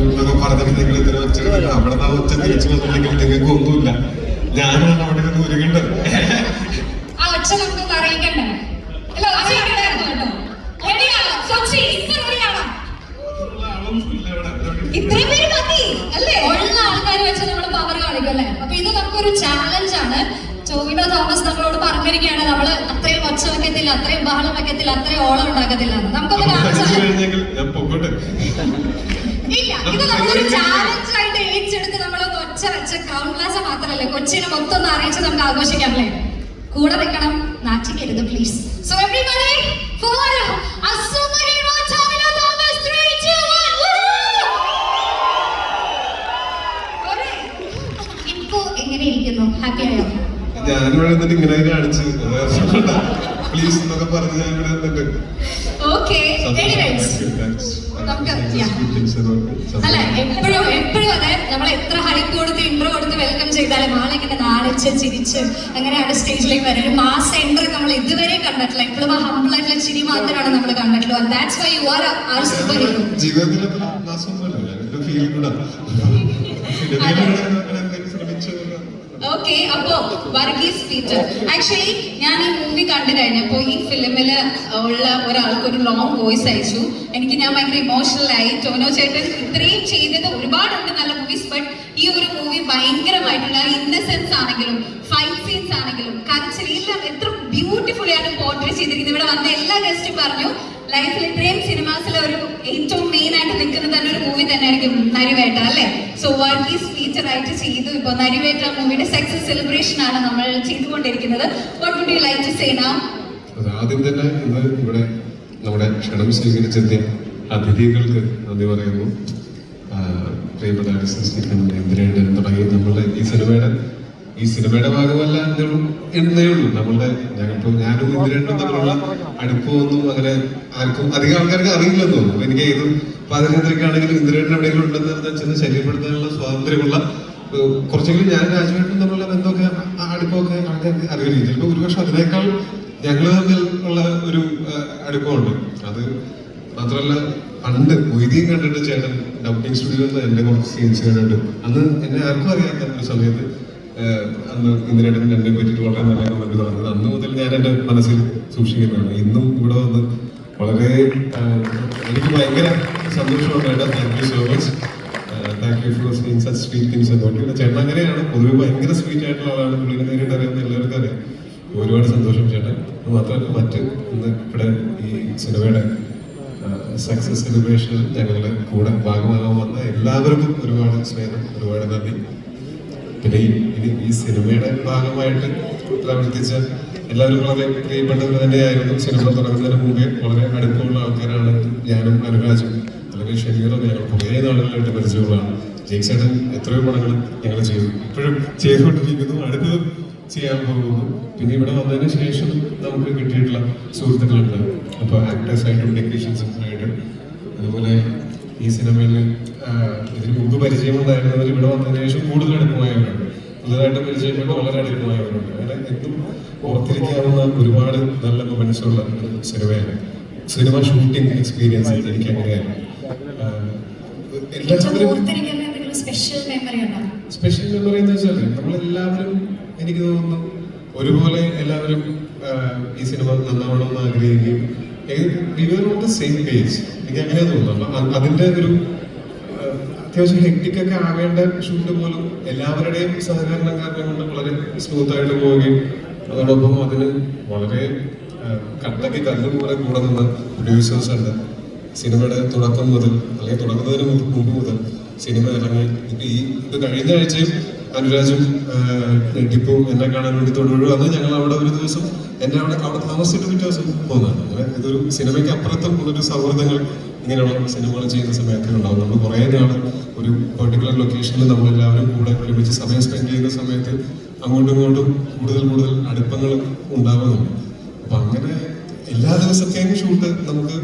എന്നൊക്കെ പറഞ്ഞിട്ട് നിങ്ങൾ ഇത്ര വെച്ചിട്ട് അവിടെ നിന്ന് ഒച്ച തിരിച്ചു വന്നില്ലെങ്കിൽ നിങ്ങൾക്ക് ഒന്നുമില്ല. ഞാനാണ് അവിടെ നിന്ന് ഉരുകേണ്ടത് ഇത്രയും പേര് മതി അല്ലേ? ഉള്ള ആൾക്കാർ വെച്ച് നമ്മൾ പവർ കാണിക്കും അല്ലേ? അപ്പൊ ഇത് നമുക്കൊരു ചാലഞ്ച് ആണ്. ടോവിനോ തോമസ് നമ്മളോട് പറഞ്ഞിരിക്കുകയാണ് നമ്മൾ അത്രയും ഒച്ച വെക്കത്തില്ല അത്രയും ബഹളം വെക്കത്തില്ല അത്രയും ഓളം ഉണ്ടാക്കത്തില്ല. കഴിഞ്ഞെങ്കിൽ നമുക്കൊന്ന് പഠിച്ചു ഞാൻ ഇല്ല ഇത് നമ്മളൊരു ചാലഞ്ച് ആയിട്ട് ഏറ്റെടുത്ത് നമ്മളൊന്ന് ഒച്ച വെച്ച ക്രൗൺ ക്ലാസ് മാത്രമല്ല കൊച്ചിനെ മൊത്തം ഒന്ന് അറിയിച്ച് നമുക്ക് ആഘോഷിക്കാം അല്ലേ കൂടെ നിൽക്കണം. നാച്ചിക്കരുത് please so everybody follow a superhero Tomino Thomas 3 2 1 ഇപ്പോ എങ്ങനെ ഇരിക്കുന്നു? ഹാപ്പി ആയോ? ഞാനിവിടെ നിന്നിട്ട് ഇങ്ങനെ കാണിച്ച് പ്ലീസ് എന്നൊക്കെ പറഞ്ഞ് ഞാൻ ഇവിടെ നിന്നിട്ട് ഓക്കെ എനിവേസ് നമുക്ക് അല്ല എപ്പോഴും എപ്പോഴും അതെ നമ്മൾ എത്ര ഹൈപ്പ് കൊടുത്ത് ഇൻട്രോ കൊടുത്ത് വെൽക്കം ചെയ്താലും ആളിങ്ങനെ നാണിച്ച് ചിരിച്ച് അങ്ങനെയാണ് സ്റ്റേജിലേക്ക് വരുന്നത് ഒരു മാസ് എൻട്രി നമ്മൾ ഇതുവരെ കണ്ടിട്ടില്ല. എപ്പോഴും ആ ഹംബിൾ ആയിട്ടുള്ള ചിരി മാത്രമാണ് നമ്മൾ കണ്ടിട്ടുള്ളൂ that's why you are are superhero ജീവിതത്തിൽ അത്ര മാസമൊന്നുമല്ല ഞാനൊരു ഫീൽ കൂടാ. ശ്രമിച്ചു ഓക്കെ അപ്പോ വർഗീസ് പീറ്റർ. ആക്ച്വലി ഞാൻ ഈ മൂവി കണ്ടു കഴിഞ്ഞപ്പോ ഈ ഫിലിമിൽ ഉള്ള ഒരാൾക്ക് ഒരു ലോങ് വോയിസ് അയച്ചു. എനിക്ക് ഞാൻ ഭയങ്കര ഇമോഷണൽ ആയി. ടോനോ ചേട്ടൻ ഇത്രയും ചെയ്തത് ഒരുപാടുണ്ട് നല്ല മൂവീസ് ബട്ട് ഈ ഒരു മൂവി ഭയങ്കരമായിട്ടുള്ള ഇന്നസെൻസ് ആണെങ്കിലും ഫൈറ്റ് സീൻസ് ആണെങ്കിലും കരച്ചിൽ എല്ലാം എത്ര ബ്യൂട്ടിഫുള്ളി ആണ് പോർട്രേ ചെയ്തിരിക്കുന്നത്. ഇവിടെ വന്ന എല്ലാ ഗസ്റ്റും പറഞ്ഞു ലൈഫിൽ ഇത്രയും സിനിമാസിലെ ഒരു ഏറ്റവും മെയിൻ ആയിട്ട് നിൽക്കുന്ന തന്നെ ഒരു മൂവി തന്നെ ആയിരിക്കും നരിവേട്ട അല്ലേ? സോ വർഗീസ് ഫീച്ചർ ആയിട്ട് ചെയ്തു. ഇപ്പൊ നരിവേറ്റ മൂവിയുടെ സക്സസ് സെലിബ്രേഷൻ ആണ് നമ്മൾ ചെയ്തുകൊണ്ടിരിക്കുന്നത്. What you like to say now ആദ്യം തന്നെ ഇന്ന് ഇവിടെ നമ്മുടെ ക്ഷണം സ്വീകരിച്ചെത്തിയ അതിഥികൾക്ക് നന്ദി പറയുന്നു. പ്രിയപ്പെട്ട എന്തിനേണ്ടൻ തുടങ്ങി നമ്മളുടെ ഈ സിനിമയുടെ ഈ സിനിമയുടെ ഭാഗമല്ല എന്നേ ഉള്ളൂ. നമ്മളുടെ ഞങ്ങളിപ്പോ ഞാനും ഇന്ദിരേണ്ടും തമ്മിലുള്ള അടുപ്പമൊന്നും അങ്ങനെ ആർക്കും അധികം ആൾക്കാർക്ക് അറിയില്ലെന്ന് തോന്നുന്നു. എനിക്ക് ഏത് പാചകത്തിലേക്കാണെങ്കിലും ഇന്ദിരേട്ടൻ എവിടെയെങ്കിലും ഉണ്ടെന്ന് ചെന്ന് ശല്യപ്പെടുത്താനുള്ള സ്വാതന്ത്ര്യമുള്ള കുറച്ചെങ്കിലും ഞാൻ രാജുവേട്ടനും തമ്മിലുള്ള ബന്ധമൊക്കെ അടുപ്പമൊക്കെ ആൾക്കാർക്ക് അറിയില്ല ചിലപ്പോൾ ഒരുപക്ഷെ അതിനേക്കാൾ ഞങ്ങൾ തമ്മിൽ ഉള്ള ഒരു അടുപ്പമുണ്ട്. അത് മാത്രമല്ല പണ്ട് മൊയ്തീൻ കണ്ടിട്ട് ചേട്ടൻ ഡബ്ബിംഗ് സ്റ്റുഡിയോയിൽ എന്റെ കുറച്ച് സീൻസ് കണ്ടിട്ട് അന്ന് എന്നെ ആർക്കും അറിയാത്ത ഒരു സമയത്ത് അന്ന് ഇന്ദിരേട്ടൻ എന്നെ പറ്റിയിട്ട് വളരെ നല്ല കമന്റ് പറഞ്ഞത് അന്ന് മുതൽ ഞാൻ എന്റെ മനസ്സിൽ സൂക്ഷിക്കുന്നതാണ്. ഇന്നും ഇവിടെ വന്ന് വളരെ എനിക്ക് ഭയങ്കര സന്തോഷമുണ്ട് thank you so much thank you for seen such sweet things എന്ന് പറഞ്ഞു ചേട്ടൻ അങ്ങനെയാണ്. പൊതുവെ ഭയങ്കര സ്വീറ്റ് ആയിട്ടുള്ള ആളാണ്. പുള്ളിനെ നേരിട്ട് അറിയാവുന്ന എല്ലാവർക്കും അറിയാം. ഒരുപാട് സന്തോഷം ചേട്ടൻ. മാത്രമല്ല മറ്റ് ഇന്ന് ഇവിടെ ഈ സിനിമയുടെ സക്സസ് സെലിബ്രേഷനിൽ ഞങ്ങളുടെ കൂടെ ഭാഗമാകാൻ വന്ന എല്ലാവർക്കും ഒരുപാട് സ്നേഹം ഒരുപാട് നന്ദി. പിന്നെ ഈ സിനിമയുടെ ഭാഗമായിട്ട് പ്രവർത്തിച്ച എല്ലാവരും വളരെ പ്രിയപ്പെട്ടവർ തന്നെയായിരുന്നു സിനിമ തുടങ്ങുന്നതിന് മുമ്പേ വളരെ അടുപ്പമുള്ള ആൾക്കാരാണ് ഞാനും അനുരാജും. അല്ലെങ്കിൽ ഷെനീറും ഞങ്ങൾ കുറേ നാളുകളായിട്ട് പരിചയമുള്ളതാണ്. ജയിച്ചേട്ടൻ എത്രയോ പടങ്ങൾ ഞങ്ങൾ ചെയ്തു. ഇപ്പോഴും ചെയ്തുകൊണ്ടിരിക്കുന്നു. അടുത്തതും ചെയ്യാൻ പോകുന്നു. പിന്നെ ഇവിടെ വന്നതിന് ശേഷം നമുക്ക് കിട്ടിയിട്ടുള്ള സുഹൃത്തുക്കളുണ്ട്. അപ്പോൾ ആക്ടേഴ്സായിട്ടും ടെക്നീഷ്യൻസുമായിട്ടും അതുപോലെ ഈ സിനിമയിൽ ഇതിന് മുമ്പ് പരിചയമുണ്ടായിരുന്നവർ ഇവിടെ വന്നതിന് ശേഷം കൂടുതൽ അടുപ്പമായവരുണ്ട്. പുതുതായിട്ട് പരിചയപ്പെട്ട് വളരെ അടുപ്പമായവരുണ്ട്. അങ്ങനെ എന്തും ഓർത്തിരിക്കാവുന്ന ഒരുപാട് നല്ല മൊമെന്റ്സുള്ള സിനിമയാണ്. സിനിമ ഷൂട്ടിംഗ് എക്സ്പീരിയൻസ് എനിക്ക് അങ്ങനെയാണ്. സ്പെഷ്യൽ മെമ്മറി എന്ന് വെച്ചാൽ നമ്മളെല്ലാവരും എനിക്ക് തോന്നുന്നു ഒരുപോലെ എല്ലാവരും ഈ സിനിമ നന്നാവണമെന്ന് ആഗ്രഹിക്കുകയും ഓൺ ദ സെയിം പേജ് എനിക്ക് അങ്ങനെ തോന്നുന്നു അതിന്റെ ഒരു അത്യാവശ്യം ഹെക്ടിക് ഒക്കെ ആവേണ്ട ഷൂട്ട് പോലും എല്ലാവരുടെയും സഹകരണം കാരണം കൊണ്ട് വളരെ സ്മൂത്ത് ആയിട്ട് പോവുകയും അതോടൊപ്പം അതിന് വളരെ കണ്ടക്കി കല്ലും കൂടെ കൂടെ നിന്ന് പ്രൊഡ്യൂസേഴ്സ് ഉണ്ട്. സിനിമയുടെ തുടക്കം മുതൽ അല്ലെങ്കിൽ തുടങ്ങുന്നതിന് മുമ്പ് മുമ്പ് മുതൽ സിനിമ ഇറങ്ങി. ഇപ്പം ഈ ഇത് കഴിഞ്ഞ ആഴ്ചയും അനുരാജും ആഹ്, എന്നെ കാണാൻ വേണ്ടി തൊടുപുഴ വന്ന് ഞങ്ങൾ അവിടെ ഒരു ദിവസം എന്നെ അവിടെ അവിടെ താമസിച്ചിട്ട് പിറ്റേ ദിവസം പോകുന്നതാണ് അങ്ങനെ ഇതൊരു സിനിമയ്ക്ക് അപ്പുറത്തും ഉള്ളൊരു സൗഹൃദങ്ങൾ ഇങ്ങനെയുള്ള സിനിമകൾ ചെയ്യുന്ന സമയത്ത് ഉണ്ടാവും. നമ്മൾ കുറേ നാൾ ഒരു പെർട്ടിക്കുലർ ലൊക്കേഷനിൽ നമ്മളെല്ലാവരും കൂടെ ഒരുമിച്ച് സമയം സ്പെൻഡ് ചെയ്യുന്ന സമയത്ത് അങ്ങോട്ടും ഇങ്ങോട്ടും കൂടുതൽ കൂടുതൽ അടുപ്പങ്ങൾ ഉണ്ടാവുന്നുണ്ട്. അപ്പം അങ്ങനെ എല്ലാ ദിവസത്തെയും ഷൂട്ട് നമുക്ക്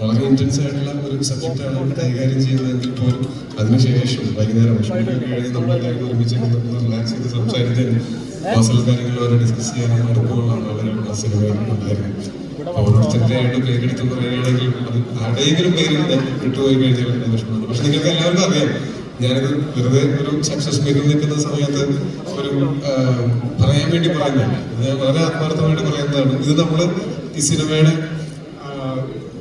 വളരെ ഇന്റൻസ് ആയിട്ടുള്ള ഒരു സബ്ജക്റ്റാണ് ഇവിടെ കൈകാര്യം ചെയ്യുന്നതെങ്കിൽ പോലും അതിനുശേഷം വൈകുന്നേരം കഴിഞ്ഞ് നമ്മളെല്ലാവരും ഒരുമിച്ച് റിലാക്സ് ചെയ്ത് സംസാരിക്കാനും പേഴ്സണൽ കാര്യങ്ങൾ അവരെ ഡിസ്കസ് ചെയ്യാനും അടുപ്പമുള്ള അവരുടെ സിനിമയിൽ ഉണ്ടായിരുന്നു ഓരോരുത്തരുടെ ആയിട്ട് പേരെടുത്ത് പറയുകയാണെങ്കിൽ അത് ആരുടെയെങ്കിലും പേര് ഞാൻ വിട്ടുപോയി കഴിഞ്ഞാൽ അത് വിഷമമാണ് പക്ഷെ നിങ്ങൾക്ക് എല്ലാവർക്കും അറിയാം ഞാനത് വെറുതെ ഒരു സക്സസ് മീറ്റിൽ നിൽക്കുന്ന സമയത്ത് ഒരു പറയാൻ വേണ്ടി പറയുന്നതല്ല ഇത് ഞാൻ വളരെ ആത്മാർത്ഥമായിട്ട് പറയുന്നതാണ്. ഇത് നമ്മൾ ഈ സിനിമയുടെ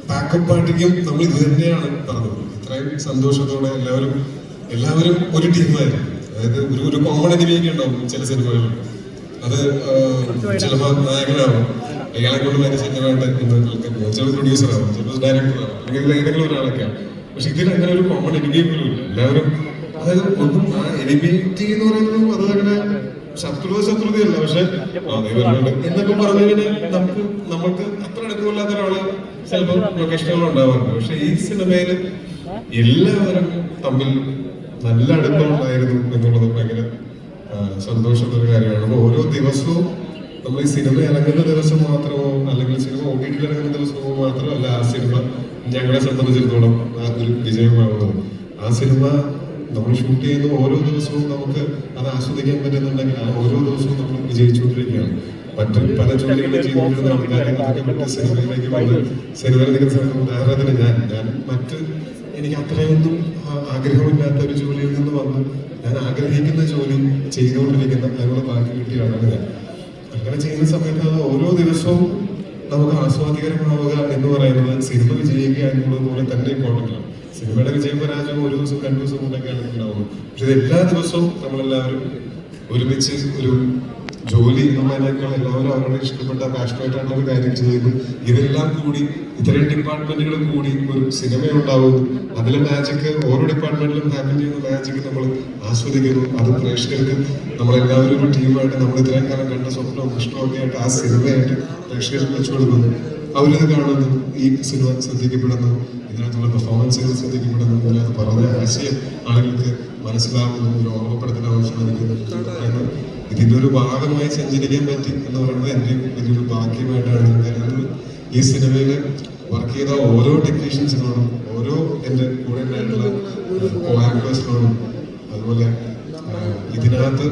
പാക്കപ്പ് പാർട്ടിക്കും നമ്മൾ ഇത് തന്നെയാണ് പറഞ്ഞത്. ഇത്രയും സന്തോഷത്തോടെ എല്ലാവരും എല്ലാവരും ഒരു ടീമായിരുന്നു. അതായത് ഒരു ഒരു കോമൺ എനിമിയൊക്കെ ഉണ്ടാവും ചില സിനിമകളിൽ അത് ചിലപ്പോൾ നായകനാവും. അയാളെ കൊണ്ട് ഭയങ്കര ശക്തമായിട്ട് ചിലപ്പോൾ പ്രൊഡ്യൂസർ ചിലപ്പോൾ ഡയറക്ടർ അല്ലെങ്കിൽ ഏതെങ്കിലും ഒരാളൊക്കെയാണ്. പക്ഷെ ഇതിൽ അങ്ങനെ ഒരു കോമൺ എനിമി പോലും ഇല്ല. എല്ലാവരും അതായത് ഒന്നും ആ എനിമിറ്റി എന്ന് പറയുന്നത് അത് അങ്ങനെ ശത്രുത ശത്രുതയല്ല. പക്ഷെ എന്നൊക്കെ പറഞ്ഞു കഴിഞ്ഞാൽ നമുക്ക് നമ്മൾക്ക് അത്ര അടുപ്പമില്ലാത്ത ഒരാൾ ചിലപ്പോൾ ലൊക്കേഷനുകൾ ഉണ്ടാവാറുണ്ട്. പക്ഷെ ഈ സിനിമയിൽ എല്ലാവരും തമ്മിൽ നല്ല അടുപ്പമുണ്ടായിരുന്നു എന്നുള്ളത് ഭയങ്കര സന്തോഷമുള്ള കാര്യമാണ്. ഓരോ ദിവസവും നമ്മൾ ഈ സിനിമ ഇറങ്ങുന്ന ദിവസം മാത്രമോ അല്ലെങ്കിൽ സിനിമ ഒ ടി ഇറങ്ങുന്ന ദിവസമോ മാത്രമല്ല ആ സിനിമ ഞങ്ങളെ സംബന്ധിച്ചിടത്തോളം ആ ഒരു വിജയമാവുന്നത്. ആ സിനിമ നമ്മൾ ഷൂട്ട് ചെയ്യുന്ന ഓരോ ദിവസവും നമുക്ക് അത് ആസ്വദിക്കാൻ പറ്റുന്നുണ്ടെങ്കിൽ ആ ഓരോ ദിവസവും നമ്മൾ വിജയിച്ചുകൊണ്ടിരിക്കുകയാണ്. മറ്റു പല ജോലികളും ചെയ്തുകൊണ്ടിരുന്ന ആൾക്കാരെ മറ്റ് സിനിമയിലേക്ക് വന്ന് സിനിമയിൽ നിൽക്കുന്ന സമയത്ത് ഉദാഹരണത്തിന് ഞാൻ ഞാൻ മറ്റ് എനിക്ക് അത്രയൊന്നും ആഗ്രഹമില്ലാത്ത ഒരു ജോലിയിൽ നിന്ന് വന്ന് ഞാൻ ആഗ്രഹിക്കുന്ന ജോലി ചെയ്തുകൊണ്ടിരിക്കുന്ന അതിനുള്ള ഭാഗ്യം കിട്ടിയ ആളാണ് ഞാൻ അങ്ങനെ ചെയ്യുന്ന സമയത്ത് അത് ഓരോ ദിവസവും നമുക്ക് ആസ്വാദികരമാവുക എന്ന് പറയുന്നത് സിനിമ വിജയിക്കുക എന്നുള്ളത് പോലെ തന്നെ ഇമ്പോർട്ടന്റ് സിനിമയുടെ വിജയം പരാജയം ഒരു ദിവസം രണ്ടു ദിവസം കൊണ്ടൊക്കെയാണ് ഉണ്ടാവുന്നത് പക്ഷെ എല്ലാ ദിവസവും നമ്മളെല്ലാവരും ഒരുമിച്ച് ഒരു ജോലി എന്നുള്ളതിനേക്കാൾ എല്ലാവരും അവരുടെ ഇഷ്ടപ്പെട്ട പാഷനായിട്ടാണ് ഒരു കാര്യം ചെയ്യുന്നു ഇതെല്ലാം കൂടി ഇത്രയും ഡിപ്പാർട്ട്മെന്റുകൾ കൂടി ഒരു സിനിമ ഉണ്ടാവുന്നു അതിലെ മാജിക്ക് ഓരോ ഡിപ്പാർട്ട്മെന്റിലും ഹാപ്പൻ ചെയ്യുന്ന മാജിക്ക് നമ്മൾ ആസ്വദിക്കുന്നു. അത് പ്രേക്ഷകർക്ക് നമ്മളെല്ലാവരും ഒരു ടീമായിട്ട് നമ്മൾ ഇത്രയും കാലം കണ്ട സ്വപ്നവും ഇഷ്ടമൊക്കെ ആയിട്ട് ആ സിനിമയായിട്ട് പ്രേക്ഷകർക്ക് വെച്ചു കൊടുക്കുന്നു. അവരിത് കാണുന്നു. ഈ സിനിമ ശ്രദ്ധിക്കപ്പെടുന്നു. ഇതിനകത്തുള്ള പെർഫോമൻസുകൾ ശ്രദ്ധിക്കപ്പെടുന്നു. ഇതിനകത്ത് പറഞ്ഞ ആശയം ആളുകൾക്ക് മനസ്സിലാവുന്നു. ഒരു ശ്രമിക്കുന്നു ഇതിന്റെ ഒരു ഭാഗമായി സഞ്ചരിക്കാൻ പറ്റി എന്ന് പറയുന്നത് എന്റെ വലിയൊരു ഭാഗ്യമായിട്ടാണ് കരുതുന്നത്. ഈ സിനിമയിൽ വർക്ക് ചെയ്ത ഓരോ ടെക്നീഷ്യൻസിനോടും ഓരോ എന്റെ കൂടെ ഉണ്ടായിട്ടുള്ള ആക്ടേഴ്സിനോടും അതുപോലെ ഇതിനകത്ത്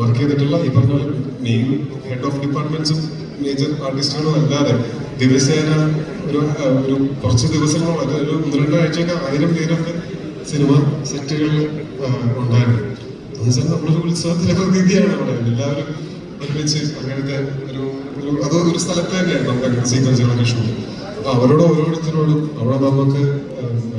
വർക്ക് ചെയ്തിട്ടുള്ള ഈ പറഞ്ഞ മെയിൻ ഹെഡ് ഓഫ് ഡിപ്പാർട്ട്മെന്റ്സും മേജർ ആർട്ടിസ്റ്റുകളും അല്ലാതെ ദിവസേന ഒരു ഒരു കുറച്ച് ദിവസങ്ങളോ അല്ലെങ്കിൽ ഒരു ഒന്ന് രണ്ടാഴ്ചയൊക്കെ ആയിരം പേരൊക്കെ സിനിമ സെറ്റുകളിൽ ഉണ്ടായിരുന്നു. എന്നുവെച്ചാൽ നമ്മളൊരു ഉത്സവത്തിലെ പ്രതീതിയാണ് അവിടെ. എല്ലാവരും ഒരുമിച്ച് അങ്ങനത്തെ ഒരു ഒരു അത് ഒരു സ്ഥലത്ത് തന്നെയാണ് നമുക്ക് സീക്വൻസ് സീക്വൻസുകളൊക്കെ ഷൂട്ട് അപ്പൊ അവരോട് ഓരോരുത്തരോടും അവിടെ നമുക്ക്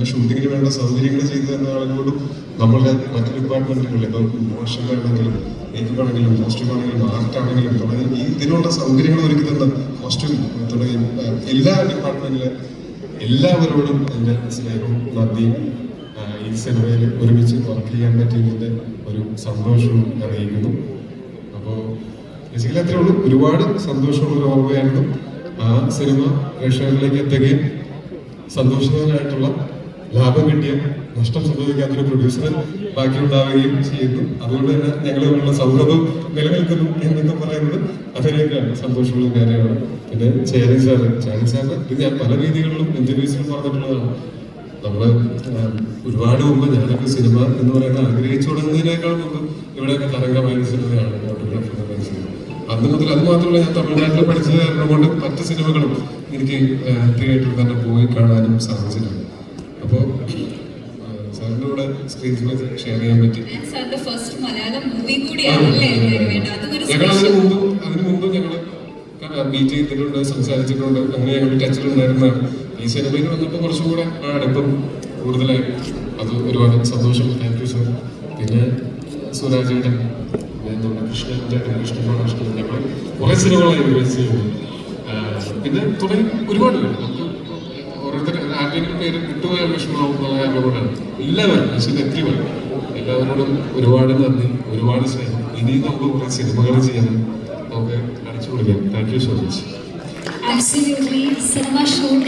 ഷൂട്ടിങ്ങിന് വേണ്ട സൗകര്യങ്ങൾ ചെയ്തു തന്ന ആളുകളോടും നമ്മളുടെ മറ്റു ഡിപ്പാർട്ട്മെന്റുകളിൽ ഇപ്പം മോഷൻ ആണെങ്കിലും മേക്കപ്പ് ആണെങ്കിലും കോസ്റ്റ്യൂം ആണെങ്കിലും ആർട്ട് ആണെങ്കിലും തുടങ്ങി ഈ ഇതിനുള്ള സൗകര്യങ്ങൾ ഒരുക്കി തന്ന കോസ്റ്റ്യൂം തുടങ്ങി എല്ലാ ഡിപ്പാർട്ട്മെന്റിലെ എല്ലാവരോടും എന്റെ സ്നേഹവും നന്ദിയും ഈ സിനിമയിൽ ഒരുമിച്ച് വർക്ക് ചെയ്യാൻ പറ്റിയതിന്റെ ഒരു സന്തോഷവും അറിയിക്കുന്നു. അപ്പോൾ ബേസിക്കലി അത്രേ ഉള്ളൂ. ഒരുപാട് സന്തോഷമുള്ള ഒരു ഓർമ്മയായിരുന്നു. ആ സിനിമ പ്രേക്ഷകരിലേക്ക് എത്തുകയും സന്തോഷകരമായിട്ടുള്ള ലാഭം കിട്ടിയ നഷ്ടം സംഭവിക്കാത്തൊരു പ്രൊഡ്യൂസർ ബാക്കി ഉണ്ടാവുകയും ചെയ്യുന്നു. അതുകൊണ്ട് തന്നെ ഞങ്ങൾ തമ്മിലുള്ള സൗഹൃദം നിലനിൽക്കുന്നു എന്നൊക്കെ പറയുന്നത് അതിനേക്കാണ് സന്തോഷമുള്ള കാര്യമാണ്. പിന്നെ ചേരൻ സാറ് ചേരൻ സാറിന് ഇത് ഞാൻ പല രീതികളിലും ഇന്റർവ്യൂസിലും പറഞ്ഞിട്ടുള്ളതാണ്. നമ്മൾ ആ, ഒരുപാട് മുമ്പ് ഞാനൊക്കെ സിനിമ എന്ന് പറയുന്നത് ആഗ്രഹിച്ചു തുടങ്ങുന്നതിനേക്കാൾ മുമ്പ് ഇവിടെയൊക്കെ തരംഗമായ സിനിമയാണ് ഫോട്ടോഗ്രാഫി എന്ന് പറയുന്ന സിനിമ. അന്ന് മുതൽ അത് മാത്രമല്ല ഞാൻ തമിഴ്നാട്ടിൽ പഠിച്ചത് കാരണം കൊണ്ട് മറ്റ് സിനിമകളും എനിക്ക് തിയേറ്ററിൽ തന്നെ പോയി കാണാനും സാധിച്ചിട്ടുണ്ട്. അപ്പോൾ സാറിനോട് കൂടെ സ്ക്രീൻസിൽ ഷെയർ ചെയ്യാൻ പറ്റി. ഞങ്ങൾ അതിന് മുമ്പ് അതിന് മുമ്പ് ഞങ്ങൾ മീറ്റ് ചെയ്തിട്ടുണ്ട് സംസാരിച്ചിട്ടുണ്ട്. അങ്ങനെ ഞങ്ങൾ ടച്ചിലുണ്ടായിരുന്നതാണ് ഈ സിനിമയിൽ വന്നപ്പോൾ കുറച്ചും കൂടെ ആ അടുപ്പം കൂടുതലായി. അത് ഒരുപാട് സന്തോഷം. താങ്ക് യു സർ പിന്നെ സുരാജേട്ടൻ എന്തുകൊണ്ട് പിന്നെ നമ്മുടെ കൃഷ്ണൻ ചേട്ടൻ കൃഷ്ണൻ. കൃഷ്ണൻ കുറേ സിനിമകളായി റിലീസ് ചെയ്തു പിന്നെ തുടങ്ങി ഒരുപാട് പേര്. നമുക്ക് ഓരോരുത്തർ ആരുടെയും പേര് വിട്ടുപോയ വിഷമമാവും എന്നുള്ള കാരണം കൊണ്ടാണ്. എല്ലാവരും പക്ഷേ എത്ര പേർ എല്ലാവരോടും ഒരുപാട് നന്ദി ഒരുപാട് സ്നേഹം. ഇനിയും നമുക്ക് കുറേ സിനിമകൾ ചെയ്യണം നമുക്ക് അടിച്ചു കൊടുക്കാം thank you so much Absolutely. Cinema shooting